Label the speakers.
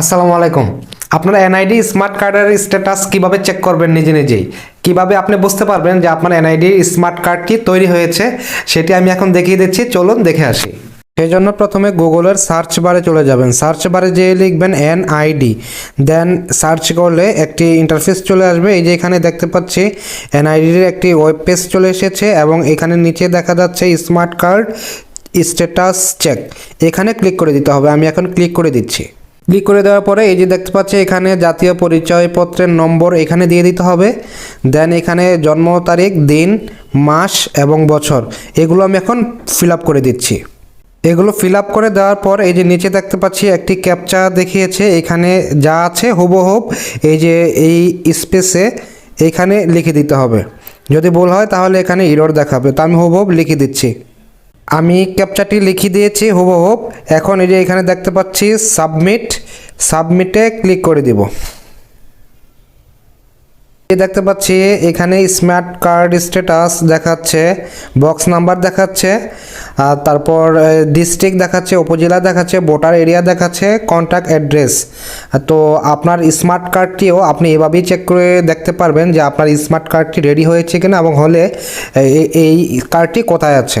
Speaker 1: আসসালামু আলাইকুম। আপনার এনআইডি স্মার্ট কার্ডের স্ট্যাটাস কীভাবে চেক করবেন নিজে নিজেই? কীভাবে আপনি বুঝতে পারবেন যে আপনার এনআইডি স্মার্ট কার্ডটি তৈরি হয়েছে? সেটি আমি এখন দেখিয়ে দিচ্ছি। চলুন দেখে আসি। সেই জন্য প্রথমে গুগলের সার্চ বারে চলে যাবেন। সার্চ বারে যেয়ে লিখবেন এনআইডি দেন সার্চ করলে একটি ইন্টারফেস চলে আসবে। এই যে এখানে দেখতে পাচ্ছি এনআইডির একটি ওয়েব পেজ চলে এসেছে এবং এখানে নিচে দেখা যাচ্ছে স্মার্ট কার্ড স্ট্যাটাস চেক এখানে ক্লিক করে দিতে হবে। আমি এখন ক্লিক করে দিচ্ছি। ক্লিক করে দেওয়ার পরে এই যে দেখতে পাচ্ছি এখানে জাতীয় পরিচয়পত্রের নম্বর এখানে দিয়ে দিতে হবে। দেন এখানে জন্ম তারিখ, দিন, মাস এবং বছর। এগুলো আমি এখন ফিল করে দিচ্ছি। এগুলো ফিল করে দেওয়ার পর এই যে নিচে দেখতে পাচ্ছি একটি ক্যাপচা দেখিয়েছে। এখানে যা আছে হুবহুব এই যে এই স্পেসে এইখানে লিখে দিতে হবে। যদি ভুল হয় তাহলে এখানে ইরর দেখাবে। তো আমি হুবহুব লিখে দিচ্ছি। আমি ক্যাপচাটি লিখে দিয়েছি হুবহুব এখন এই যে এখানে দেখতে পাচ্ছি, সাবমিট। সাবমিটে ক্লিক করে দিব। দেখতে পাচ্ছি, এখানে স্মার্ট কার্ড স্ট্যাটাস দেখাচ্ছে, বক্স নাম্বার দেখাচ্ছে, আর তারপর ডিস্ট্রিক্ট দেখাচ্ছে, উপজেলা দেখাচ্ছে, ভোটার এরিয়া দেখাচ্ছে কন্ট্যাক্ট অ্যাড্রেস। তো আপনার স্মার্ট কার্ডটিও আপনি এভাবেই চেক করে দেখতে পারবেন যে আপনার স্মার্ট কার্ডটি রেডি হয়েছে কিনা এবং হলে এই কার্ডটি কোথায় আছে।